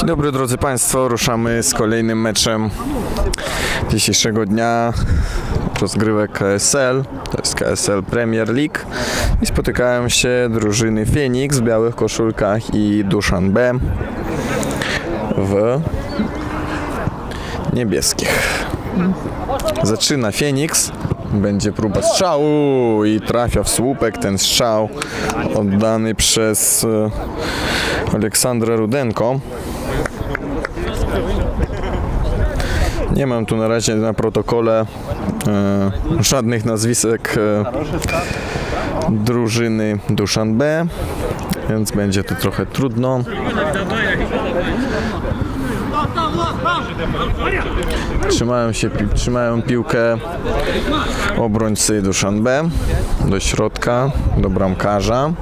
Dzień dobry drodzy Państwo, ruszamy z kolejnym meczem dzisiejszego dnia. Rozgrywek KSL, to jest KSL Premier League. I spotykają się drużyny Phoenix w białych koszulkach i Duszan B w niebieskich. Zaczyna Phoenix, będzie próba strzału i trafia w słupek ten strzał oddany przez Aleksandra Rudenko. Nie mam tu na razie na protokole e, żadnych nazwisek e, drużyny Duszan B, więc będzie to trochę trudno. Trzymają, się, trzymają piłkę obrońcy Duszan B do środka, do bramkarza.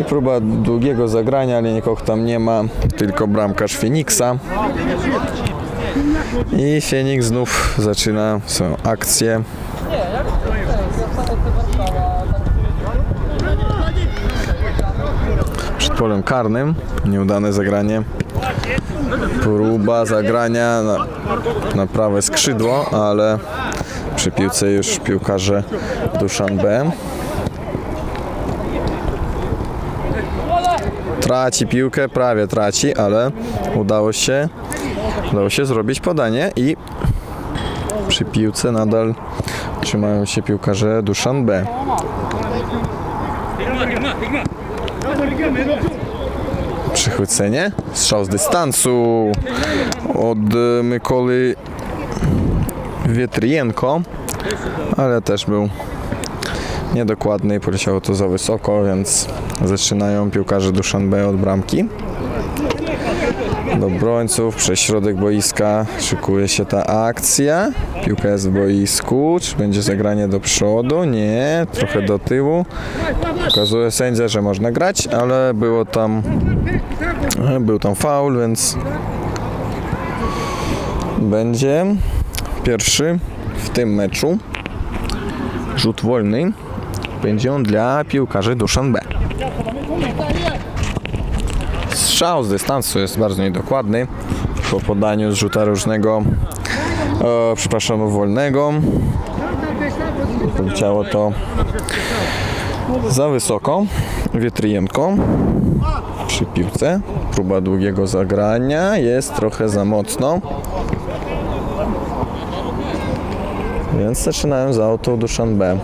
I próba długiego zagrania, ale nikogo tam nie ma, tylko bramkarz Feniksa. I Feniks znów zaczyna swoją akcję. Przed polem karnym, nieudane zagranie. Próba zagrania na, na prawe skrzydło, ale przy piłce już piłkarze Duszan B. Traci piłkę, prawie traci, ale udało się, udało się zrobić podanie i przy piłce nadal trzymają się piłkarze Duszan B. Przychwycenie, strzał z dystansu od e, Mykoli Wietrienko, ale też był niedokładny i poleciało to za wysoko, więc zaczynają piłkarze Duszan B od bramki. Do obrońców, przez środek boiska szykuje się ta akcja. Piłka jest w boisku. Czy będzie zagranie do przodu? Nie, trochę do tyłu. Pokazuje sędzia, że można grać, ale było tam był tam faul, więc będzie pierwszy w tym meczu rzut wolny będzie on dla piłkarzy Duszan B. Strzał z dystansu jest bardzo niedokładny po podaniu z różnego e, przepraszam, wolnego. Poleciało to za wysoko Wietrijenko przy piłce. Próba długiego zagrania jest trochę za mocno. Więc zaczynają za auto Duszan B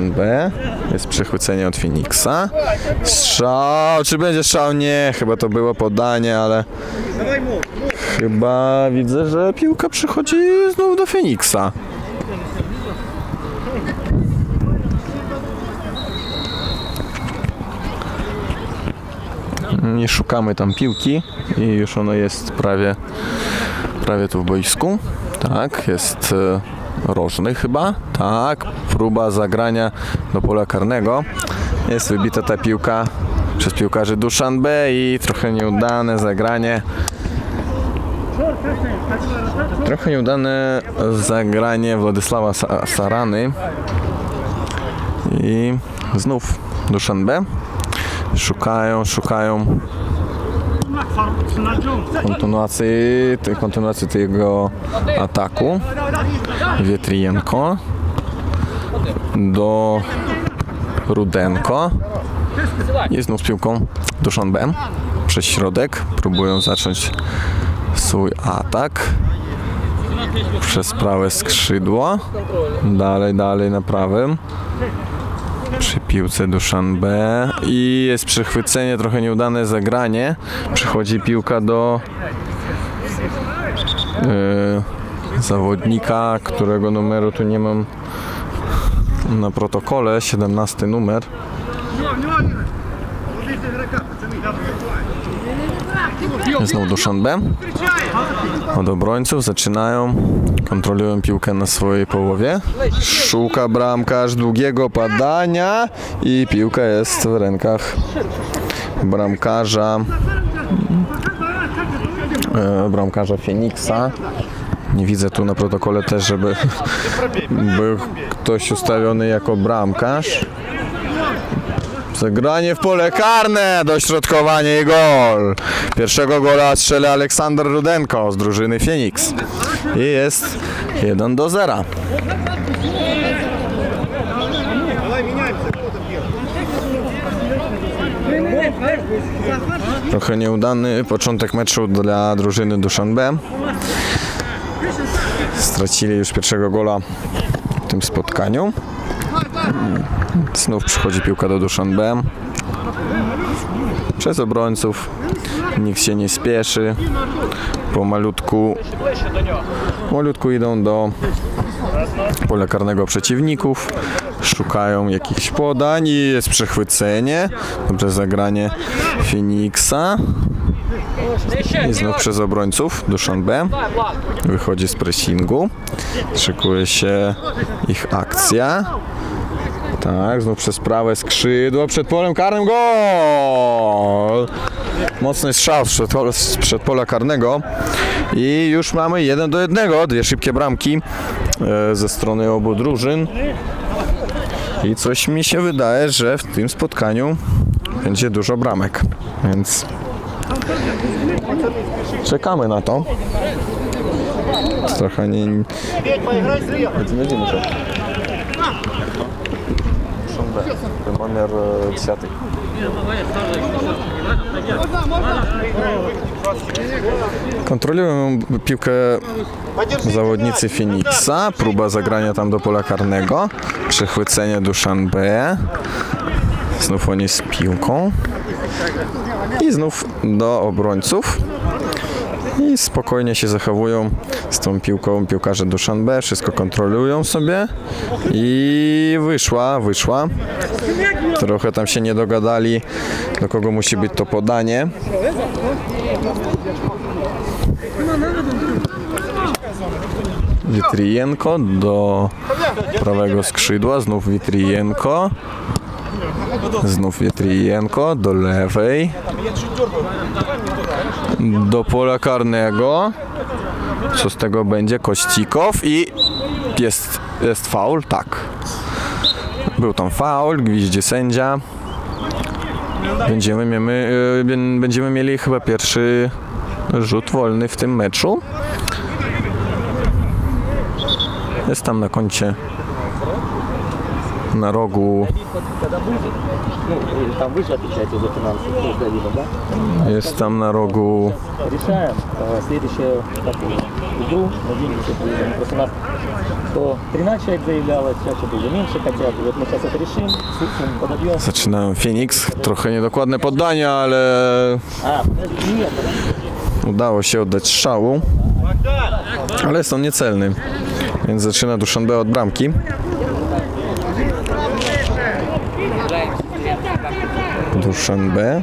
Duszan B jest przechwycenie od Phoenixa strzał, czy będzie strzał? Nie, chyba to było podanie, ale chyba widzę, że piłka przychodzi znowu do Phoenixa nie szukamy tam piłki i już ona jest prawie, prawie tu w boisku. Tak, jest e, rożny chyba. Tak, próba zagrania do pola karnego. Jest wybita ta piłka przez piłkarzy Duszan B i trochę nieudane zagranie. Trochę nieudane zagranie Władysława Sa- Sarany. I znów Duszan B. Szukają, szukają kontynuacji, tej, kontynuacji tego ataku. Wietrijenko do Rudenko i znów z piłką Duszan B przez środek. Próbują zacząć swój atak przez prawe skrzydło. Dalej, dalej na prawym przy piłce Duszan B i jest przechwycenie, trochę nieudane zagranie. Przychodzi piłka do e, zawodnika, którego numeru tu nie mam na protokole, 17 numer. Znowu Duszan B. Od obrońców zaczynają, kontrolują piłkę na swojej połowie. Szuka bramkarz długiego padania i piłka jest w rękach bramkarza e, bramkarza Feniksa. Nie widzę tu na protokole też, żeby był ktoś ustawiony jako bramkarz. Zagranie w pole karne, dośrodkowanie i gol. Pierwszego gola strzeli Aleksander Rudenko z drużyny Phoenix. I jest 1 do 0. Trochę nieudany początek meczu dla drużyny Dushanbe. Stracili już pierwszego gola w tym spotkaniu. Znów przychodzi piłka do Dushanbe. Przez obrońców. Nikt się nie spieszy. Pomalutku, pomalutku idą do pola karnego przeciwników. Szukają jakichś podań i jest przechwycenie. Dobrze zagranie Phoenixa. I znów przez obrońców Dushanbe. Wychodzi z pressingu. Szykuje się ich akcja. Tak, znów przez prawe skrzydło, przed polem karnym gol! Mocny strzał przed, przed pola karnego i już mamy 1 do 1, dwie szybkie bramki e, ze strony obu drużyn. I coś mi się wydaje, że w tym spotkaniu będzie dużo bramek, więc czekamy na to. Trochę nie... Będziemy to. Numer 10. Kontrolują piłkę zawodnicy Phoenixa. Próba zagrania tam do pola karnego. Przechwycenie Dushanbe. Znów oni z piłką. I znów do obrońców. I spokojnie się zachowują z tą piłką piłkarze Dushanbe. Wszystko kontrolują sobie. I wyszła, wyszła. Trochę tam się nie dogadali, do kogo musi być to podanie. Witrijenko do prawego skrzydła, znów Witrijenko. Znów Witrijenko do lewej. Do pola karnego. Co z tego będzie? Kościkow i jest, jest faul, tak. Był tam faul, gwiździe sędzia. Będziemy, miemy, y, bę- będziemy mieli chyba pierwszy rzut wolny w tym meczu. Jest tam na koncie na rogu. Jest tam na rogu. Zaczynałem Phoenix, trochę niedokładne poddania, ale udało się oddać szału, ale jest on niecelny, więc zaczyna Duszanbe od bramki. Dushanbe.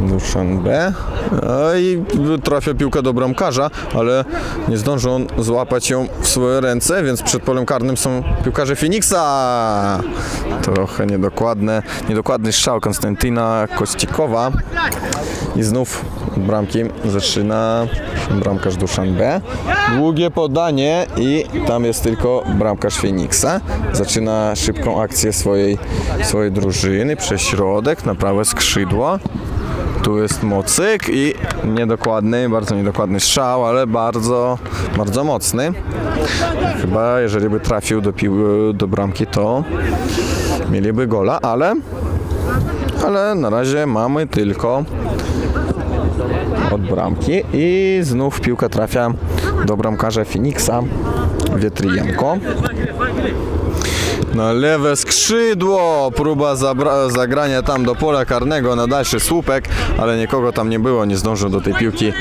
Dushanbe. No i trafia piłka do bramkarza, ale nie zdąży on złapać ją w swoje ręce, więc przed polem karnym są piłkarze Phoenixa. Trochę niedokładne, niedokładny strzał Konstantyna Kościkowa. I znów bramki zaczyna bramkarz Dushanbe. Długie podanie i tam jest tylko bramkarz Phoenixa. Zaczyna szybką akcję swojej, swojej drużyny przez środek na prawe skrzydło. Tu jest mocyk i niedokładny, bardzo niedokładny strzał, ale bardzo, bardzo mocny. Chyba jeżeli by trafił do, pił- do bramki, to mieliby gola, ale, ale na razie mamy tylko od bramki i znów piłka trafia do bramkarza Phoenixa Wietrijenko. Na lewe skrzydło, próba zagrania tam do pola karnego na dalszy słupek, ale nikogo tam nie było, nie zdążył do tej piłki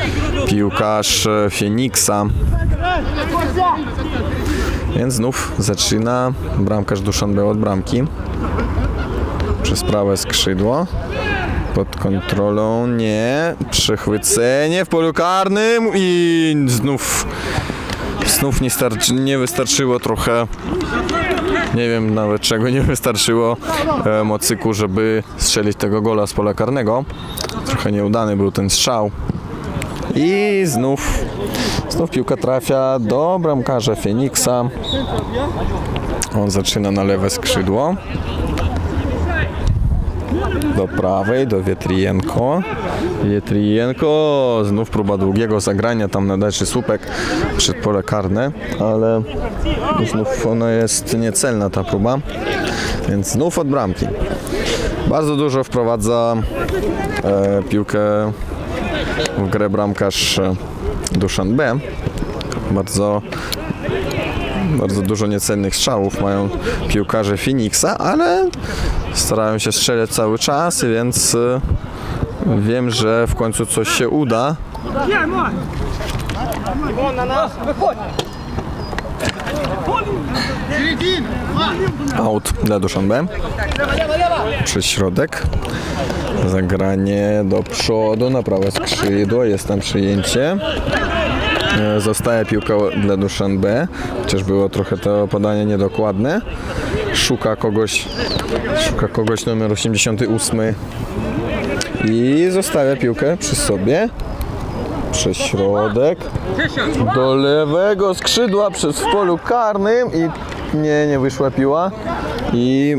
piłkarz Phoenixa. Więc znów zaczyna bramkarz Dushanbe od bramki przez prawe skrzydło. Pod kontrolą nie. Przechwycenie w polu karnym i znów znów nie, starczy, nie wystarczyło trochę Nie wiem nawet czego nie wystarczyło e, Mocyku, żeby strzelić tego gola z pola karnego. Trochę nieudany był ten strzał. I znów, znów piłka trafia do bramkarza Feniksa. On zaczyna na lewe skrzydło. Do prawej, do Wietrijenko. Wietrijenko, znów próba długiego zagrania tam na dalszy słupek przed pole karne, ale znów ona jest niecelna ta próba, więc znów od bramki. Bardzo dużo wprowadza e, piłkę w grę bramkarz e, Duszan B. Bardzo bardzo dużo niecennych strzałów mają piłkarze Phoenixa, ale starają się strzelać cały czas, więc e, wiem, że w końcu coś się uda. Out dla Duszanbe. Przez środek. Zagranie do przodu na prawe skrzydło. Jest tam przyjęcie. E, Zostaje piłka dla Duszan B, chociaż było trochę to podanie niedokładne. Szuka kogoś, szuka kogoś numer 88 i zostawia piłkę przy sobie. Przez środek do lewego skrzydła przez w polu karnym i nie, nie wyszła piła i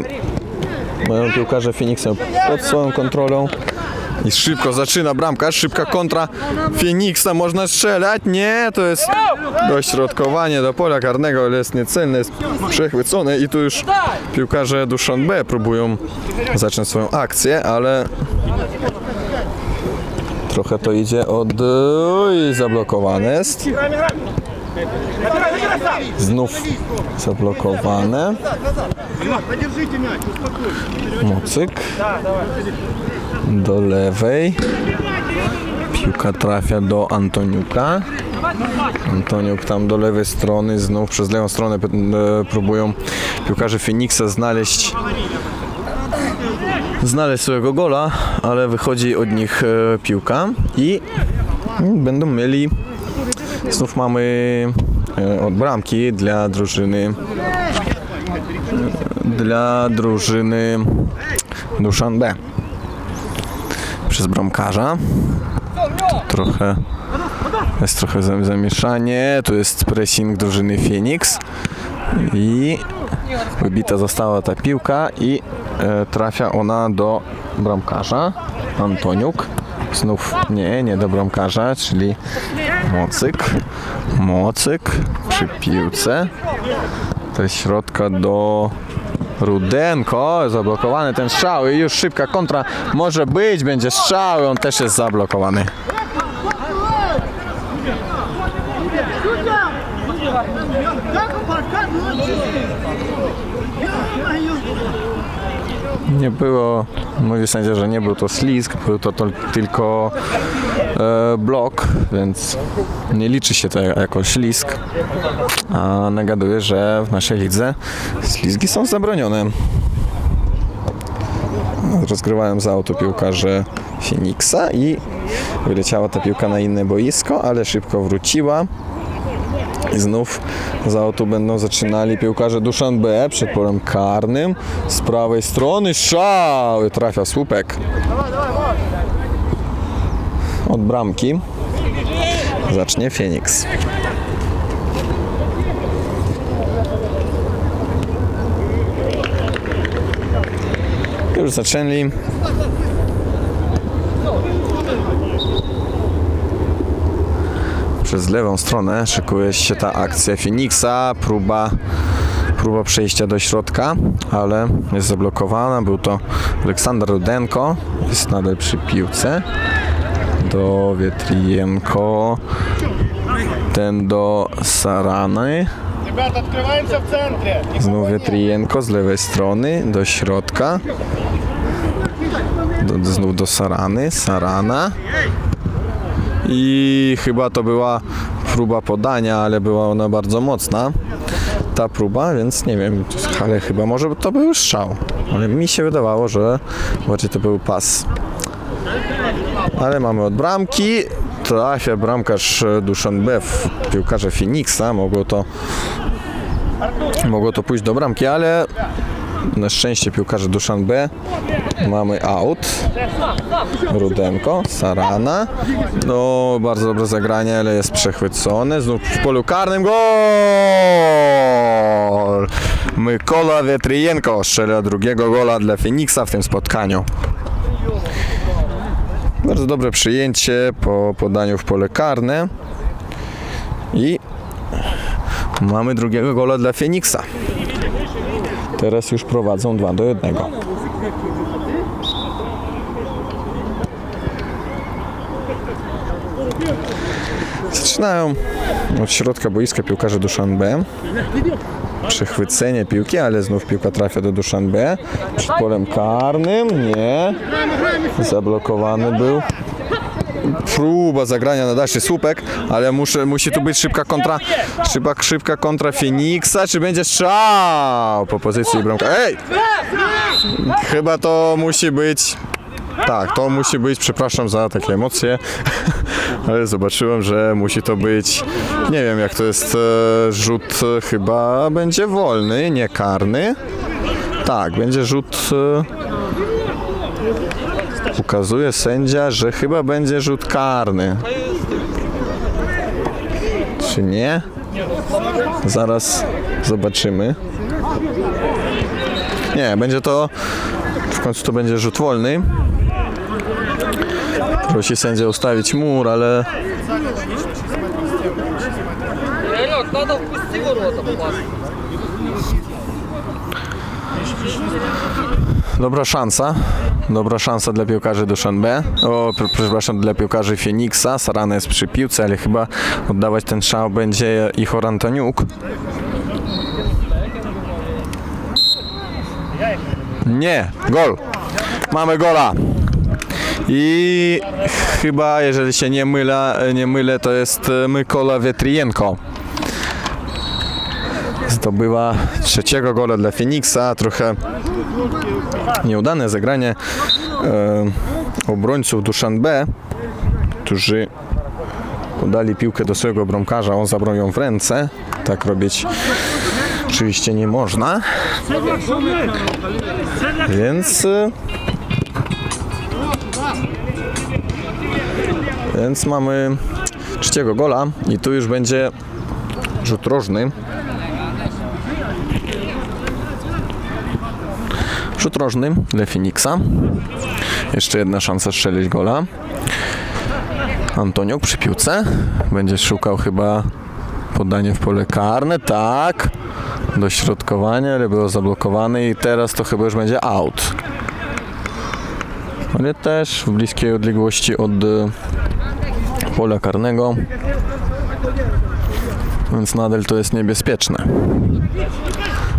mają piłkarze Phoenixa pod swoją kontrolą. I szybko zaczyna bramka, szybka kontra. Phoenixa, można strzelać, nie, to jest dośrodkowanie do pola karnego, ale jest niecelne, jest przechwycone. I tu już piłkarze Duszan B próbują zacząć swoją akcję, ale trochę to idzie od... Oj, zablokowane jest. Znów zablokowane. Mocyk do lewej. Piłka trafia do Antoniuka. Antoniuk tam do lewej strony, znów przez lewą stronę e, próbują piłkarze Phoenixa znaleźć znaleźć swojego gola, ale wychodzi od nich e, piłka i będą mieli znów mamy e, od bramki dla drużyny dla drużyny Duszan B przez bramkarza. Trochę jest trochę zam- zamieszanie. Tu jest pressing drużyny Phoenix i wybita została ta piłka i e, trafia ona do bramkarza Antoniuk. Znów nie, nie do bramkarza, czyli Mocyk. Mocyk przy piłce. To jest środka do Rudenko, zablokowany ten strzał i już szybka kontra może być, będzie strzał on też jest zablokowany. Nie było, mówi sędzia, że nie był to ślizg, był to, to tylko e, blok, więc nie liczy się to jako ślizg. A nagaduje, że w naszej lidze ślizgi są zabronione. Rozgrywałem za auto piłkarze Phoenixa i wyleciała ta piłka na inne boisko, ale szybko wróciła. I znów za auto będą zaczynali piłkarze Duszan B przed polem karnym. Z prawej strony strzał! Trafia słupek. Od bramki zacznie Phoenix. Już zaczęli. przez lewą stronę szykuje się ta akcja Phoenixa, próba próba przejścia do środka, ale jest zablokowana. Był to Aleksander Rudenko, jest nadal przy piłce. Do Wietrienko, ten do Sarany. Znów Wietrienko z lewej strony do środka. Znów do Sarany, Sarana, i chyba to była próba podania, ale była ona bardzo mocna. Ta próba, więc nie wiem, ale chyba może to był strzał. Ale mi się wydawało, że bardziej to był pas. Ale mamy od bramki. Trafia bramkarz Duszan B w piłkarze Phoenixa. Mogło to Mogło to pójść do bramki, ale na szczęście piłkarze Duszan B mamy out. Rudenko, Sarana. No, bardzo dobre zagranie, ale jest przechwycony. Znów w polu karnym gol! Mykola Wietrijenko strzela drugiego gola dla Feniksa w tym spotkaniu. Bardzo dobre przyjęcie po podaniu w pole karne. I mamy drugiego gola dla Feniksa. Teraz już prowadzą 2 do 1. Zaczynają od środka boiska piłkarze Duszan B. Przechwycenie piłki, ale znów piłka trafia do Duszan B. Przed polem karnym, nie. Zablokowany był. Próba zagrania na dalszy słupek, ale muszę, musi tu być szybka kontra, szybka, szybka kontra Feniksa, czy będzie strzał po pozycji bramka. Ej! Chyba to musi być tak, to musi być, przepraszam za takie emocje, ale zobaczyłem, że musi to być, nie wiem jak to jest, e, rzut e, chyba będzie wolny, nie karny. Tak, będzie rzut, e, ukazuje sędzia, że chyba będzie rzut karny. Czy nie? Zaraz zobaczymy. Nie, będzie to, w końcu to będzie rzut wolny. Prosi sędzia ustawić mur, ale... Dobra szansa. Dobra szansa dla piłkarzy Duszanbe. O, przepraszam, dla piłkarzy Feniksa. Sarana jest przy piłce, ale chyba oddawać ten szał będzie Ichor Antoniuk. Nie, gol. Mamy gola. I chyba, jeżeli się nie mylę, nie mylę to jest e, Mykola Wietrijenko. Zdobywa trzeciego gola dla Feniksa. Trochę nieudane zagranie e, obrońców Duszan B, którzy podali piłkę do swojego bramkarza, on zabrał ją w ręce. Tak robić oczywiście nie można. Więc więc mamy trzeciego gola i tu już będzie rzut rożny. Rzut rożny dla Feniksa. Jeszcze jedna szansa strzelić gola. Antoniuk przy piłce. Będzie szukał chyba podanie w pole karne. Tak. Dośrodkowanie, ale było zablokowane i teraz to chyba już będzie out. Ale też w bliskiej odległości od pola karnego. Więc nadal to jest niebezpieczne.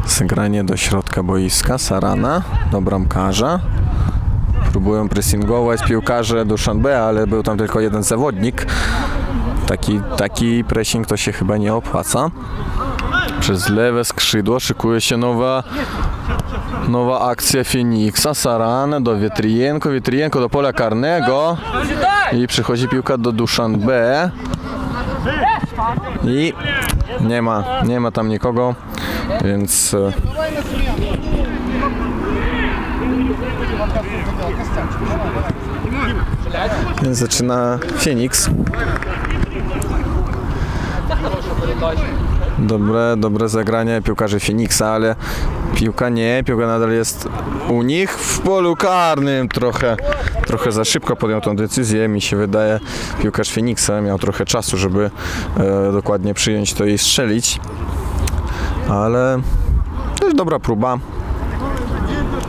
Zagranie do środka boiska. Sarana do bramkarza. Próbują pressingować piłkarze Duszan B, ale był tam tylko jeden zawodnik. Taki, taki pressing to się chyba nie opłaca. Przez lewe skrzydło szykuje się nowa nowa akcja Feniksa. Sarana do Wietrijenko. Wietrijenko do pola karnego. I przychodzi piłka do Duszan B. I nie ma, nie ma tam nikogo, więc e, więc zaczyna Phoenix. Dobre, dobre zagranie piłkarzy Phoenixa, ale piłka nie, piłka nadal jest u nich w polu karnym. Trochę, trochę za szybko podjął tą decyzję, mi się wydaje. Piłkarz Phoenixa miał trochę czasu, żeby e, dokładnie przyjąć to i strzelić. Ale też dobra próba.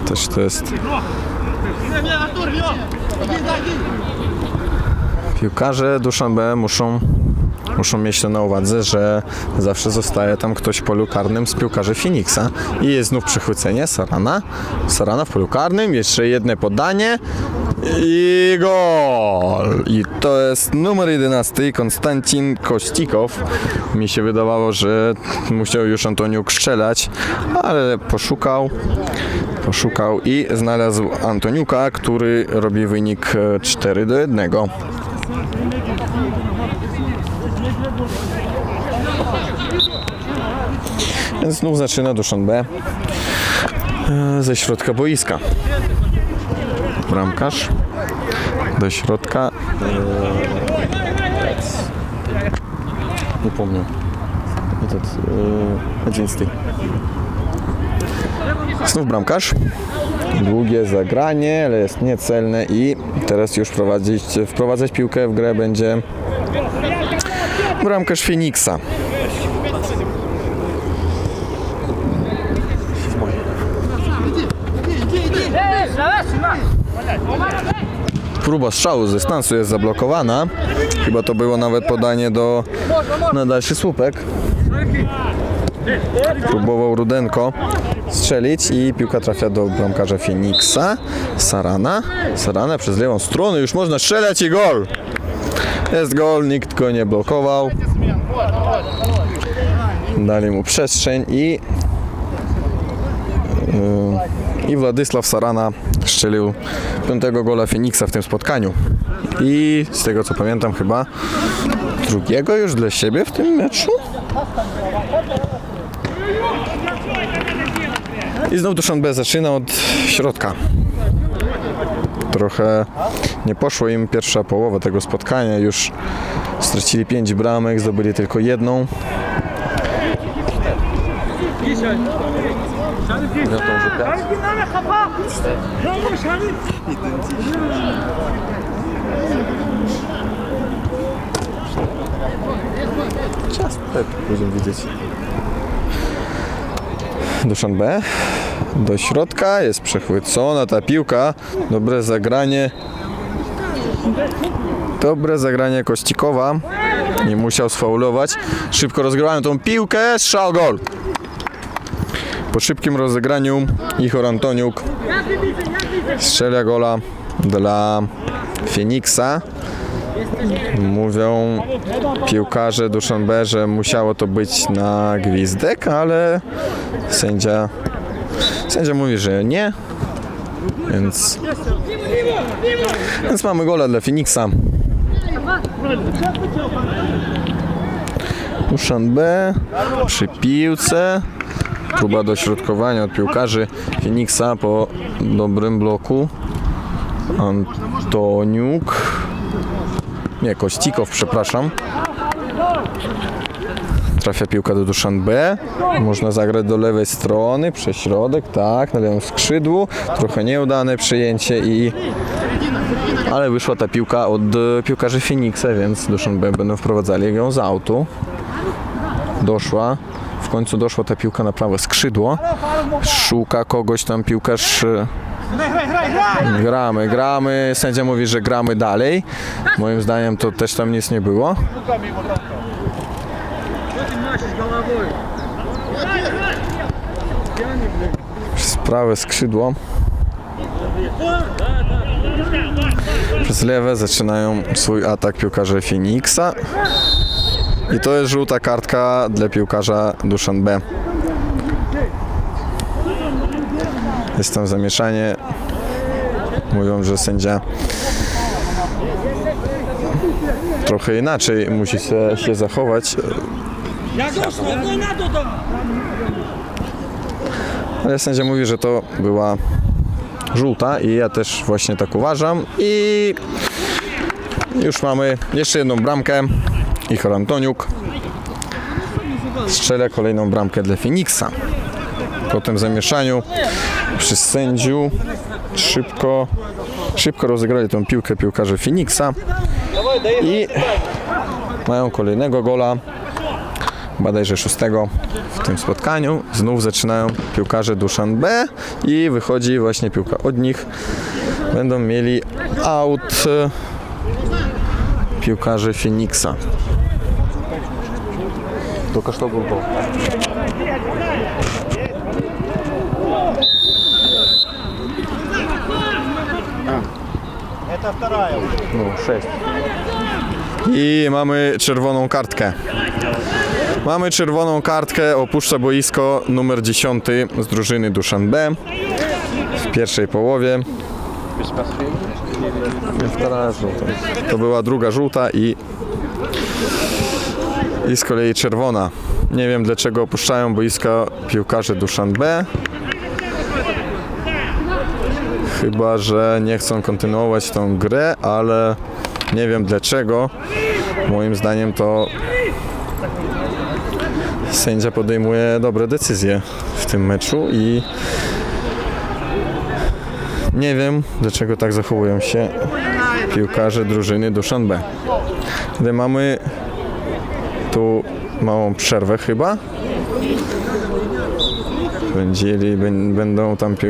Też to jest Piłkarze Duszanbe muszą, muszą mieć to na uwadze, że zawsze zostaje tam ktoś w polu karnym z piłkarzy Phoenixa. I jest znów przechwycenie Sarana. Sarana w polu karnym, jeszcze jedno podanie i gol! I to jest numer 11, Konstancin Kościkow. Mi się wydawało, że musiał już Antoniuk strzelać, ale poszukał, poszukał i znalazł Antoniuka, który robi wynik e, 4 do 1. Więc znów zaczyna Duszan B e, ze środka boiska. Bramkarz do środka. e, Nie помню. Этот, e, 11. Znów bramkarz. Długie zagranie, ale jest niecelne i teraz już prowadzić, wprowadzać piłkę w grę będzie bramkarz Feniksa. Próba strzału z dystansu jest zablokowana. Chyba to było nawet podanie do na dalszy słupek. Próbował Rudenko strzelić i piłka trafia do bramkarza Feniksa. Sarana. Sarana przez lewą stronę. Już można strzelać i gol. Jest gol, nikt go nie blokował. Dali mu przestrzeń i yy, i Władysław Sarana strzelił piątego gola Feniksa w tym spotkaniu. I z tego co pamiętam chyba drugiego już dla siebie w tym meczu. I znów Duszan B zaczyna od środka. Trochę nie poszło im pierwsza połowa tego spotkania. Już stracili 5 bramek, zdobyli tylko jedną. Czas tak będziemy widzieć. Duszan B do środka, jest przechwycona ta piłka, dobre zagranie. Dobre zagranie Kościkowa. Nie musiał sfaulować. Szybko rozgrywają tą piłkę, strzał gol po szybkim rozegraniu Ichor Antoniuk strzela gola dla Feniksa Mówią piłkarze Duszan B, że musiało to być na gwizdek, ale sędzia, sędzia mówi, że nie. Więc, więc mamy gola dla Feniksa. Duszan B przy piłce. Próba dośrodkowania od piłkarzy Feniksa po dobrym bloku. Antoniuk. Nie, Kościkow, przepraszam. Trafia piłka do Duszan B. Można zagrać do lewej strony, przez środek, tak, na lewym skrzydłu. Trochę nieudane przyjęcie i... Ale wyszła ta piłka od e, piłkarzy Feniksa, więc Duszan B będą wprowadzali ją z autu. Doszła. Końcu doszła ta piłka na prawe skrzydło. Szuka kogoś tam piłkarz e, Gramy, gramy. Sędzia mówi, że gramy dalej. Moim zdaniem to też tam nic nie było. Przez prawe skrzydło. Przez lewe zaczynają swój atak piłkarze Feniksa. I to jest żółta kartka dla piłkarza Duszan B. Jest tam zamieszanie. Mówią, że sędzia trochę inaczej musi się, się zachować. Ale sędzia mówi, że to była żółta i ja też właśnie tak uważam. I już mamy jeszcze jedną bramkę. Ichor Antoniuk strzela kolejną bramkę dla Feniksa. Po tym zamieszaniu przy sędziu szybko, szybko rozegrali tą piłkę piłkarze Feniksa i mają kolejnego gola, bodajże szóstego w tym spotkaniu. Znów zaczynają piłkarze Duszan B i wychodzi właśnie piłka od nich. Będą mieli out e, piłkarzy Feniksa. Tokaşla buldu. No, sześć. I mamy czerwoną kartkę. Mamy czerwoną kartkę, opuszcza boisko numer 10 z drużyny Duszan B w pierwszej połowie. To była druga żółta i i z kolei czerwona. Nie wiem dlaczego opuszczają boiska piłkarze Dushanbe. Chyba, że nie chcą kontynuować tą grę, ale nie wiem dlaczego. Moim zdaniem to sędzia podejmuje dobre decyzje w tym meczu i nie wiem dlaczego tak zachowują się piłkarze drużyny Dushanbe. Gdy mamy tu małą przerwę chyba. Będzieli, bę- będą tam pi-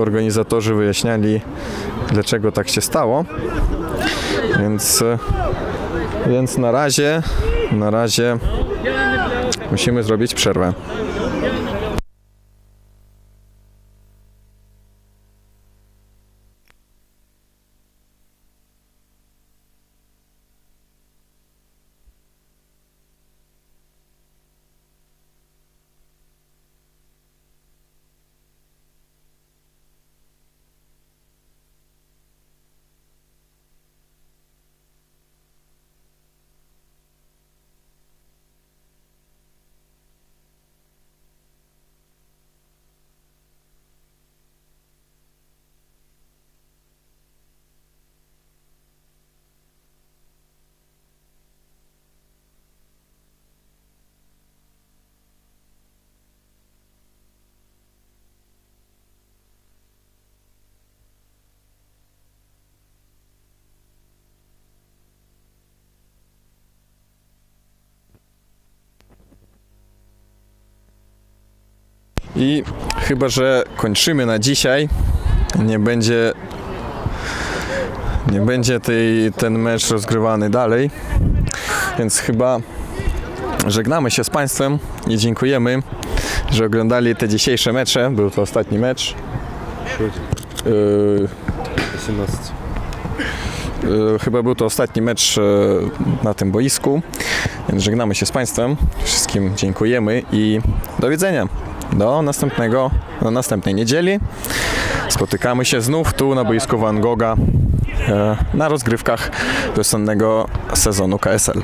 organizatorzy wyjaśniali, dlaczego tak się stało. Więc, e, więc na razie, na razie musimy zrobić przerwę. I chyba, że kończymy na dzisiaj. Nie będzie nie będzie tej, ten mecz rozgrywany dalej. Więc chyba żegnamy się z Państwem i dziękujemy, że oglądali te dzisiejsze mecze. Był to ostatni mecz. Yy, 18. yy, chyba był to ostatni mecz yy, na tym boisku. Więc żegnamy się z Państwem. Wszystkim dziękujemy i do widzenia. Do następnego, do następnej niedzieli. Spotykamy się znów tu na boisku Van Gogha e, na rozgrywkach wiosennego sezonu KSL.